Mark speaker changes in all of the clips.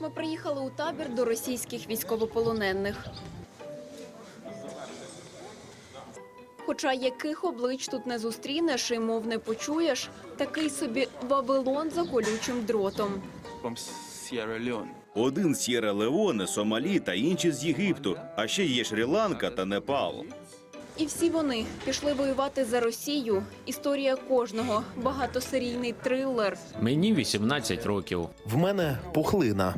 Speaker 1: Ми приїхали у табір до російських військовополонених. Хоча яких облич тут не зустрінеш і мов не почуєш, такий собі Вавилон за колючим дротом.
Speaker 2: Один з Сєра Леоне, Сомалі та інші з Єгипту, а ще є Шрі-Ланка та Непал.
Speaker 1: І всі вони пішли воювати за Росію. Історія кожного багатосерійний трилер.
Speaker 3: Мені 18 років.
Speaker 4: В мене пухлина.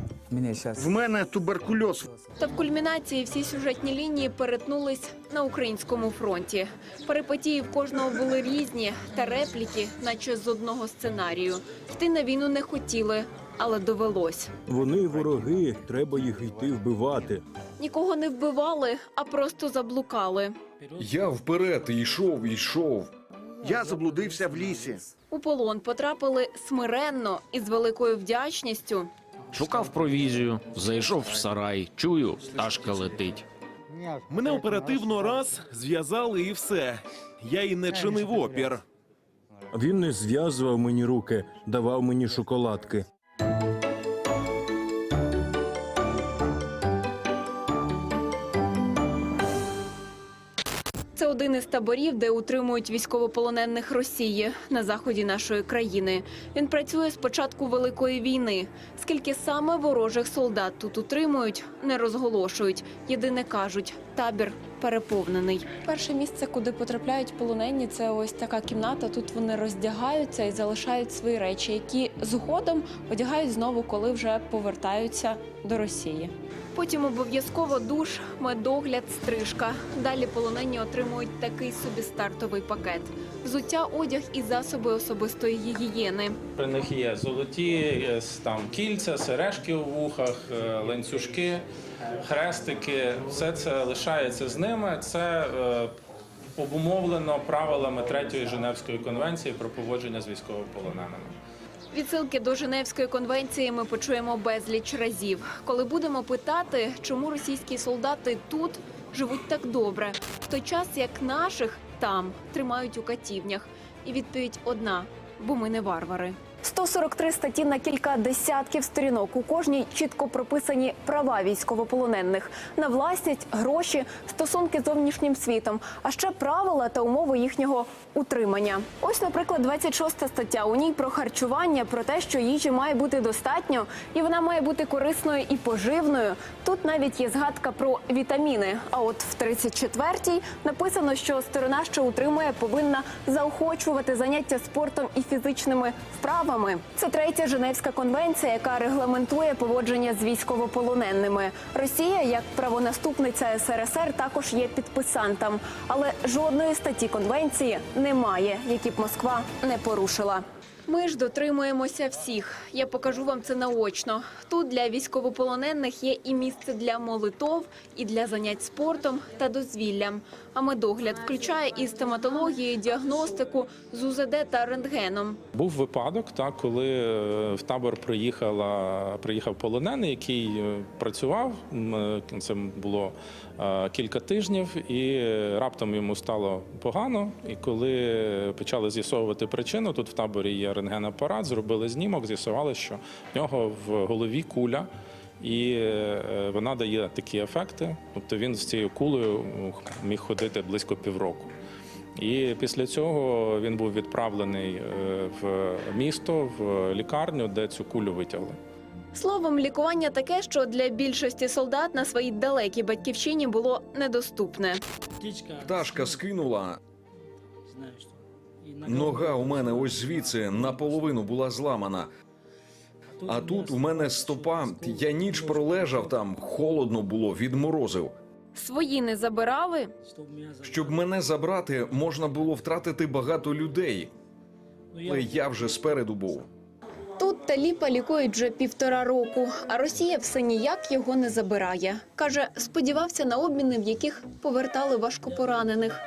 Speaker 5: В мене туберкульоз.
Speaker 1: Та в кульмінації всі сюжетні лінії перетнулись на українському фронті. Перипетії в кожного були різні, та репліки, наче з одного сценарію. Йти на війну не хотіли, але довелось.
Speaker 6: Вони вороги, треба їх йти вбивати.
Speaker 1: Нікого не вбивали, а просто заблукали.
Speaker 7: Я вперед йшов, йшов.
Speaker 5: Я заблудився в лісі.
Speaker 1: У полон потрапили смиренно і з великою вдячністю.
Speaker 3: Шукав провізію, зайшов в сарай. Чую, пташка летить.
Speaker 4: Мене оперативно раз зв'язали і все. Я і не чинив опір.
Speaker 6: Він не зв'язував мені руки, давав мені шоколадки.
Speaker 1: Один із таборів, де утримують військовополонених Росії на заході нашої країни. Він працює з початку великої війни. Скільки саме ворожих солдат тут утримують, не розголошують. Єдине кажуть, табір переповнений. Перше місце, куди потрапляють полонені, це ось така кімната. Тут вони роздягаються і залишають свої речі, які згодом одягають знову, коли вже повертаються до Росії. Потім обов'язково душ, медогляд, стрижка. Далі полонені отримують такий собі стартовий пакет: взуття, одяг і засоби особистої гігієни.
Speaker 8: При них є золоті там кільця, сережки у вухах, е, ланцюжки, хрестики. Все це лишається з ними. Це е, обумовлено правилами третьої Женевської конвенції про поводження з військовополоненими.
Speaker 1: Відсилки до Женевської конвенції ми почуємо безліч разів. Коли будемо питати, чому російські солдати тут живуть так добре, в той час як наших там тримають у катівнях. І відповідь одна: бо ми не варвари. 143 статті на кілька десятків сторінок. У кожній чітко прописані права військовополонених на власність, гроші, стосунки з зовнішнім світом, а ще правила та умови їхнього утримання. Ось, наприклад, 26 стаття. У ній про харчування, про те, що їжі має бути достатньо, і вона має бути корисною і поживною. Тут навіть є згадка про вітаміни. А от в 34-й написано, що сторона, що утримує, повинна заохочувати заняття спортом і фізичними вправами. Це третя Женевська конвенція, яка регламентує поводження з військовополоненими. Росія, як правонаступниця СРСР, також є підписантом, але жодної статті конвенції немає, які б Москва не порушила. Ми ж дотримуємося всіх. Я покажу вам це наочно. Тут для військовополонених є і місце для молитов, і для занять спортом та дозвіллям. А медогляд включає і стоматологію, і діагностику з УЗД та рентгеном.
Speaker 8: Був випадок, так, коли е, в табор приїхала, приїхав полонений, який е, працював. Е, Це було кілька тижнів, і раптом йому стало погано. І коли почали з'ясовувати причину, тут в таборі є рентгенапарат, зробили знімок, з'ясували, що в нього в голові куля. І е, вона дає такі ефекти. Тобто він з цією кулею міг ходити близько півроку. І після цього він був відправлений е, в місто, в лікарню, де цю кулю витягли.
Speaker 1: Словом, лікування таке, що для більшості солдат на своїй далекій батьківщині було недоступне.
Speaker 7: Пташка скинула. Нога у мене ось звідси наполовину була зламана. А тут у мене стопа. Я ніч пролежав там, холодно було, відморозив.
Speaker 1: Свої не забирали.
Speaker 7: Щоб мене забрати, можна було втратити багато людей. Але я вже спереду був.
Speaker 1: Тут Таліпа лікують вже півтора року, а Росія все ніяк його не забирає. Каже, сподівався на обміни, в яких повертали важкопоранених.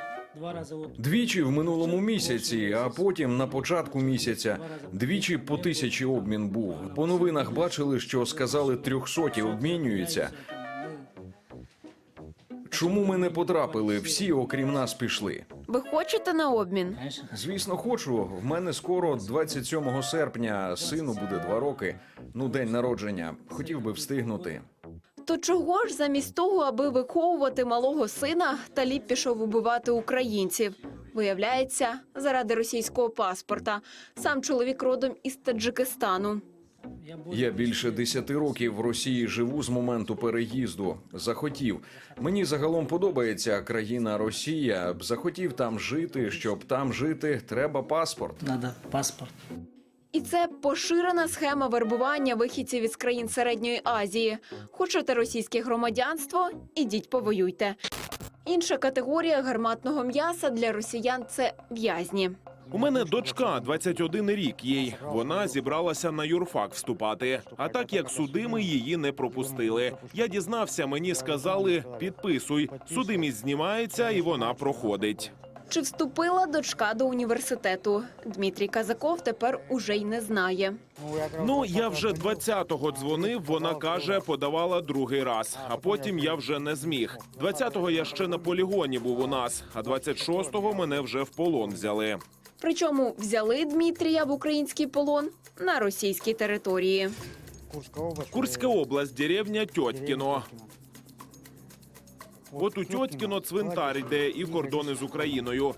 Speaker 7: Двічі в минулому місяці, а потім на початку місяця двічі по тисячі обмін був. По новинах бачили, що сказали трьохсоті обмінюються. Чому ми не потрапили? Всі, окрім нас, пішли.
Speaker 1: Ви хочете на обмін?
Speaker 7: Звісно, хочу. В мене скоро, 27 серпня, сину буде два роки. Ну, день народження. Хотів би встигнути.
Speaker 1: То чого ж замість того, аби виховувати малого сина, Таліб пішов убивати українців? Виявляється, заради російського паспорта. Сам чоловік родом із Таджикистану.
Speaker 7: Я більше десяти років в Росії живу з моменту переїзду. Захотів. Мені загалом подобається країна Росія. Захотів там жити. Щоб там жити, треба паспорт.
Speaker 9: Надо паспорт.
Speaker 1: І це поширена схема вербування вихідців із країн Середньої Азії. Хочете російське громадянство? Ідіть повоюйте. Інша категорія гарматного м'яса для росіян це в'язні.
Speaker 4: У мене дочка 21 рік їй. Вона зібралася на юрфак вступати. А так як судими її не пропустили. Я дізнався, мені сказали: підписуй. Судимість знімається, і вона проходить.
Speaker 1: Чи вступила дочка до університету? Дмитрій Казаков тепер уже й не знає.
Speaker 4: Ну я вже 20-го дзвонив. Вона каже, подавала другий раз. А потім я вже не зміг. 20-го я ще на полігоні був у нас, а 26-го мене вже в полон взяли.
Speaker 1: Причому взяли Дмитрія в український полон на російській території.
Speaker 4: Курська область, деревня Тьотькіно. От у Тьотькіно цвинтар йде і кордони з Україною.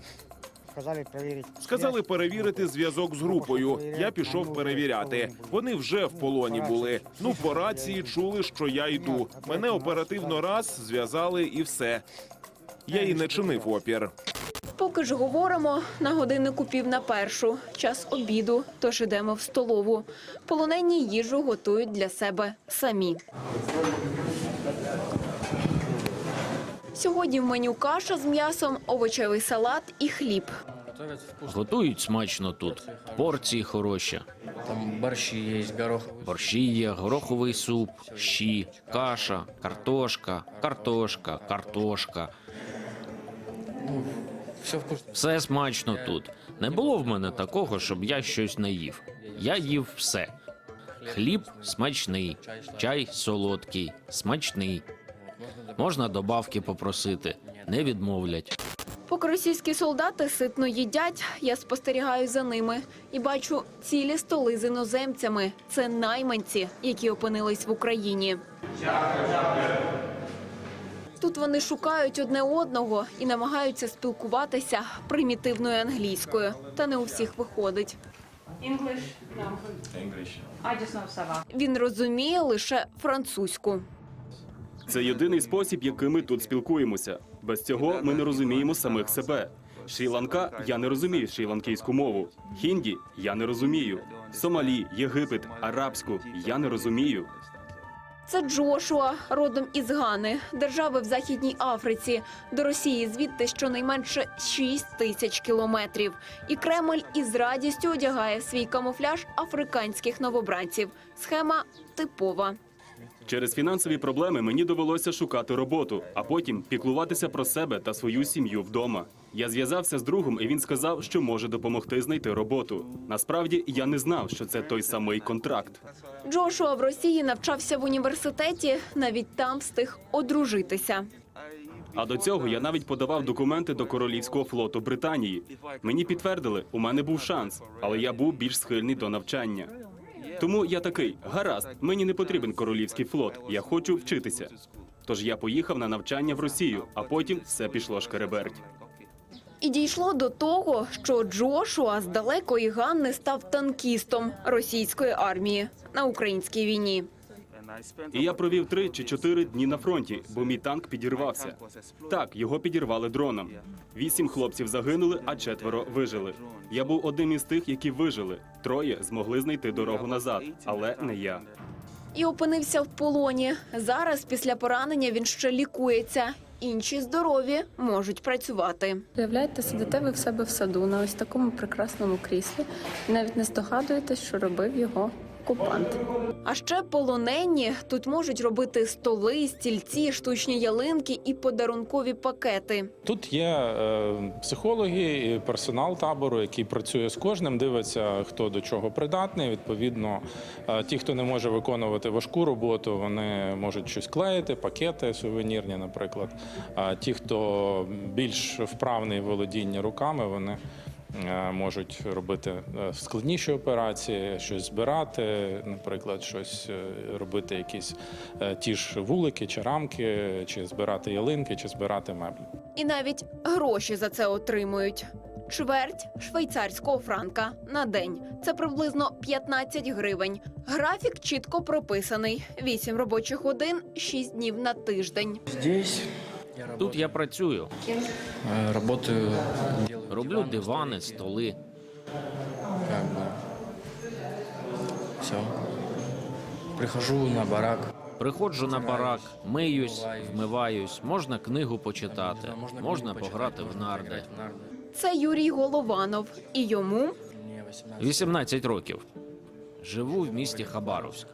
Speaker 4: Сказали перевірити зв'язок з групою. Я пішов перевіряти. Вони вже в полоні були. Ну, по рації чули, що я йду. Мене оперативно раз зв'язали і все. Я і не чинив опір.
Speaker 1: Поки ж говоримо, на годиннику пів на першу. Час обіду, тож ідемо в столову. Полонені їжу готують для себе самі. Сьогодні в меню каша з м'ясом, овочевий салат і хліб.
Speaker 3: Готують смачно тут. Порції хороші.
Speaker 9: Там борщи есть, горох.
Speaker 3: Борщі є, гороховий суп, щі, каша, картошка, картошка, картошка.
Speaker 9: Все.
Speaker 3: Все смачно тут. Не було в мене такого, щоб я щось не їв. Я їв все. Хліб смачний, чай солодкий, смачний. Можна добавки попросити, не відмовлять.
Speaker 1: Поки російські солдати ситно їдять, я спостерігаю за ними і бачу цілі столи з іноземцями. Це найманці, які опинились в Україні. Тут вони шукають одне одного і намагаються спілкуватися примітивною англійською. Та не у всіх виходить.
Speaker 10: English? No. I just know
Speaker 1: Він розуміє лише французьку.
Speaker 11: Це єдиний спосіб, яким ми тут спілкуємося. Без цього ми не розуміємо самих себе. Шрі-Ланка я не розумію шрі-ланкійську мову. Хінді я не розумію. Сомалі, Єгипет, арабську я не розумію.
Speaker 1: Це Джошуа, родом із Гани, держави в Західній Африці. До Росії звідти щонайменше 6 тисяч кілометрів. І Кремль із радістю одягає свій камуфляж африканських новобранців. Схема типова.
Speaker 11: Через фінансові проблеми мені довелося шукати роботу, а потім піклуватися про себе та свою сім'ю вдома. Я зв'язався з другом, і він сказав, що може допомогти знайти роботу. Насправді я не знав, що це той самий контракт.
Speaker 1: Джошуа в Росії навчався в університеті, навіть там встиг одружитися.
Speaker 11: А до цього я навіть подавав документи до королівського флоту Британії. Мені підтвердили, у мене був шанс, але я був більш схильний до навчання. Тому я такий: гаразд, мені не потрібен королівський флот. Я хочу вчитися. Тож я поїхав на навчання в Росію, а потім все пішло шкереберть.
Speaker 1: І дійшло до того, що Джошуа з далекої Ганни став танкістом російської армії на українській війні.
Speaker 11: І я провів три чи чотири дні на фронті, бо мій танк підірвався. Так, його підірвали дроном. Вісім хлопців загинули, а четверо вижили. Я був одним із тих, які вижили. Троє змогли знайти дорогу назад, але не я.
Speaker 1: І опинився в полоні. Зараз, після поранення, він ще лікується. Інші здорові можуть працювати.
Speaker 10: Уявляєте, сидите ви в себе в саду на ось такому прекрасному кріслі і навіть не здогадуєтесь, що робив його окупант.
Speaker 1: А ще полонені тут можуть робити столи, стільці, штучні ялинки і подарункові пакети.
Speaker 8: Тут є е, психологи і персонал табору, який працює з кожним, дивиться, хто до чого придатний. Відповідно, е, ті, хто не може виконувати важку роботу, вони можуть щось клеїти, пакети сувенірні, наприклад. А ті, хто більш вправний в володінні руками, вони можуть робити е, складніші операції, щось збирати, наприклад, щось е, робити, якісь е, ті ж вулики чи рамки, чи збирати ялинки, чи збирати меблі.
Speaker 1: І навіть гроші за це отримують. Чверть швейцарського франка на день. Це приблизно 15 гривень. Графік чітко прописаний: 8 робочих годин, 6 днів на тиждень.
Speaker 3: Тут я працюю,
Speaker 9: работаю,
Speaker 3: роблю дивани, столи.
Speaker 9: Все. Прихожу на барак.
Speaker 3: Приходжу на барак, миюсь, вмиваюсь, можна книгу почитати, можна пограти в нарди.
Speaker 1: Це Юрій Голованов, і йому
Speaker 9: Мне 18.
Speaker 3: 18 років. Живу в місті Хабаровськ.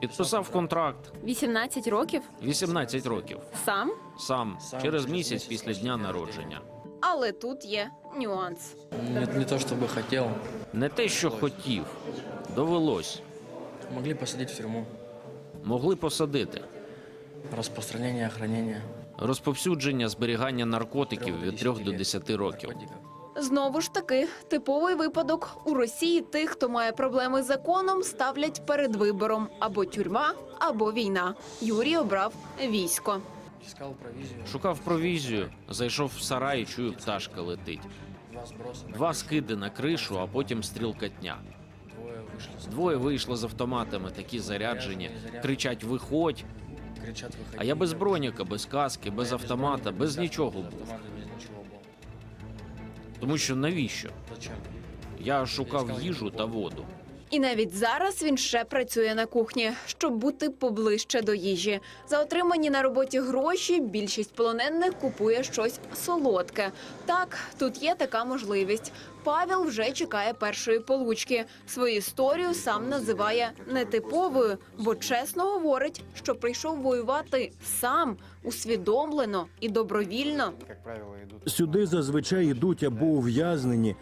Speaker 3: Підписав контракт
Speaker 1: 18 років
Speaker 3: 18 років.
Speaker 1: сам.
Speaker 3: Сам через місяць після дня народження.
Speaker 1: Але тут є нюанс.
Speaker 9: Не, не то чтобы хотел.
Speaker 3: Не те, що хотів, довелось.
Speaker 9: Могли посадить в тюрьму.
Speaker 3: Могли посадити.
Speaker 9: Распространение, хранение.
Speaker 3: Розповсюдження зберігання наркотиків від 3 до
Speaker 9: десяти
Speaker 3: 10 років.
Speaker 1: Знову ж таки, типовий випадок у Росії тих, хто має проблеми з законом, ставлять перед вибором або тюрма, або війна. Юрій обрав військо.
Speaker 9: Искал провизию.
Speaker 3: Шукав провізію, зайшов в сарай, і чую, пташка летить.
Speaker 9: Два сброса.
Speaker 3: Два скиди на кришу, а потім стрілкатня.
Speaker 9: Двое вышли. с-
Speaker 3: Двоє вийшло з автоматами, такі заряджені, кричать: виходь.
Speaker 9: Кричат, выходи.
Speaker 3: А я без броніка, без каски, без
Speaker 9: Я
Speaker 3: автомата,
Speaker 9: броніка,
Speaker 3: без
Speaker 9: каски,
Speaker 3: нічого
Speaker 9: без
Speaker 3: був.
Speaker 9: автомата, без ничего был.
Speaker 3: Тому що навіщо?
Speaker 9: Зачем?
Speaker 3: Я шукав їжу та воду.
Speaker 1: І навіть зараз він ще працює на кухні, щоб бути поближче до їжі. За отримані на роботі гроші більшість полонених купує щось солодке. Так, тут є така можливість. Павел вже чекає першої получки. Свою історію сам називає нетиповою, бо чесно говорить, що прийшов воювати сам усвідомлено і добровільно.
Speaker 6: Сюди зазвичай йдуть або ув'язнені.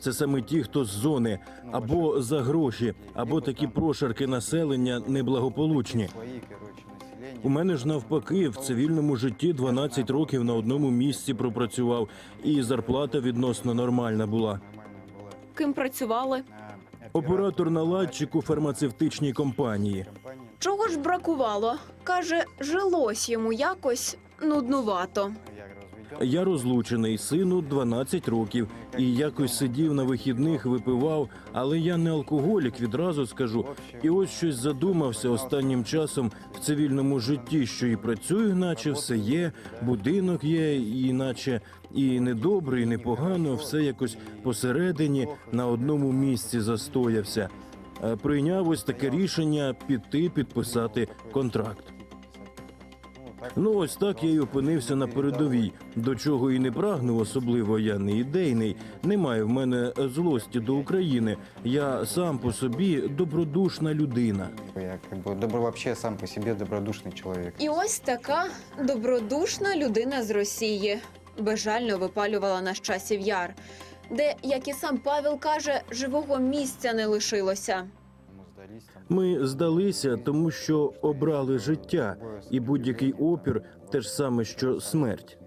Speaker 6: Це саме ті, хто з зони, або за гроші, або такі прошарки населення неблагополучні. У мене ж навпаки в цивільному житті 12 років на одному місці пропрацював, і зарплата відносно нормальна була.
Speaker 1: Ким працювали?
Speaker 6: Оператор наладчик у фармацевтичній компанії.
Speaker 1: Чого ж бракувало? Каже, жилось йому якось нуднувато.
Speaker 6: Я розлучений, сину 12 років, і якось сидів на вихідних, випивав, але я не алкоголік, відразу скажу. І ось щось задумався останнім часом в цивільному житті, що і працюю, наче все є, будинок є, і наче і недобре, і непогано, все якось посередині на одному місці застоявся. Е, Прийняв ось таке рішення піти підписати контракт. Ну, ось так я й опинився на передовій, до чого і не прагнув, особливо я не ідейний. Немає в мене злості до України. Я сам по собі добродушна людина.
Speaker 12: Я бы добро вообще сам по себе добродушный человек.
Speaker 1: І ось така добродушна людина з Росії безжально випалювала наш часів яр, де, як і сам Павел каже, живого місця не лишилося.
Speaker 6: Ми здалися, тому що обрали життя, і будь-який опір те ж саме, що смерть.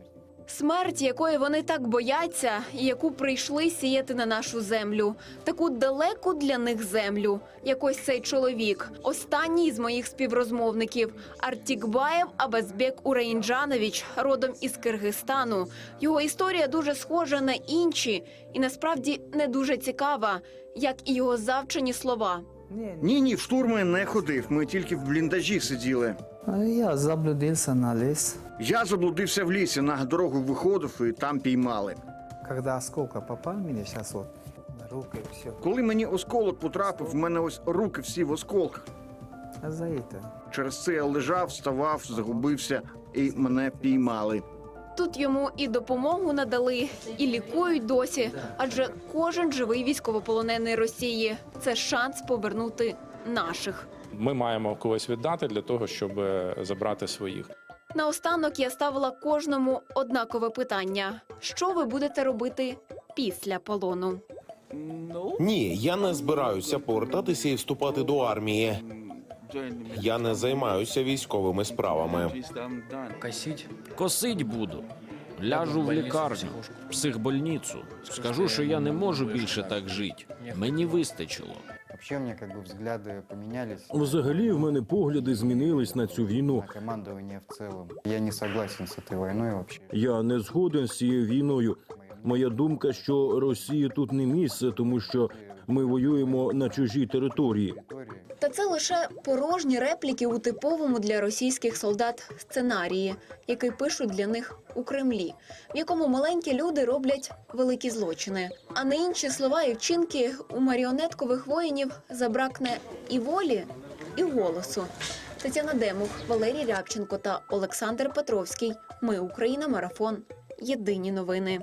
Speaker 1: Смерть, якої вони так бояться, і яку прийшли сіяти на нашу землю, таку далеку для них землю. Якось цей чоловік, останній з моїх співрозмовників, Артікбаєв Абазбек Ураїнджанович, родом із Киргизстану. Його історія дуже схожа на інші, і насправді не дуже цікава, як і його завчені слова.
Speaker 5: Ні, ні, в штурми не ходив. Ми тільки в бліндажі сиділи.
Speaker 13: Я заблудился на лес.
Speaker 5: Я заблудився в лісі, на дорогу виходив і там піймали.
Speaker 13: Когда осколка попал мне сейчас вот на руку и все.
Speaker 5: Коли мені осколок потрапив, в мене ось руки всі в осколках.
Speaker 13: А за это
Speaker 5: Через це я лежав, вставав, загубився, і мене піймали.
Speaker 1: Тут йому і допомогу надали, і лікують досі. Адже кожен живий військовополонений Росії це шанс повернути наших.
Speaker 8: Ми маємо когось віддати для того, щоб е, забрати своїх.
Speaker 1: Наостанок я ставила кожному однакове питання: що ви будете робити після полону?
Speaker 14: Ні, я не збираюся повертатися і вступати до армії. Я не займаюся військовими справами.
Speaker 9: Косить.
Speaker 3: Косить буду. Ляжу в лікарню, в психбольницю. Скажу, що я не можу більше так жити. Мені вистачило.
Speaker 12: Вообще у меня как бы взгляды поменялись
Speaker 6: Взагалі, в мене погляди змінились на цю війну.
Speaker 12: на командование в целом. Я не согласен с этой войной вообще.
Speaker 6: Я не згоден з цією війною. Моя думка, що Росії тут не місце, тому що ми воюємо на чужій території.
Speaker 1: Та це лише порожні репліки у типовому для російських солдат сценарії, який пишуть для них у Кремлі, в якому маленькі люди роблять великі злочини. А на інші слова і вчинки у маріонеткових воїнів забракне і волі, і голосу. Тетяна Демух, Валерій Рябченко та Олександр Петровський. Ми Україна. Марафон. Єдині новини.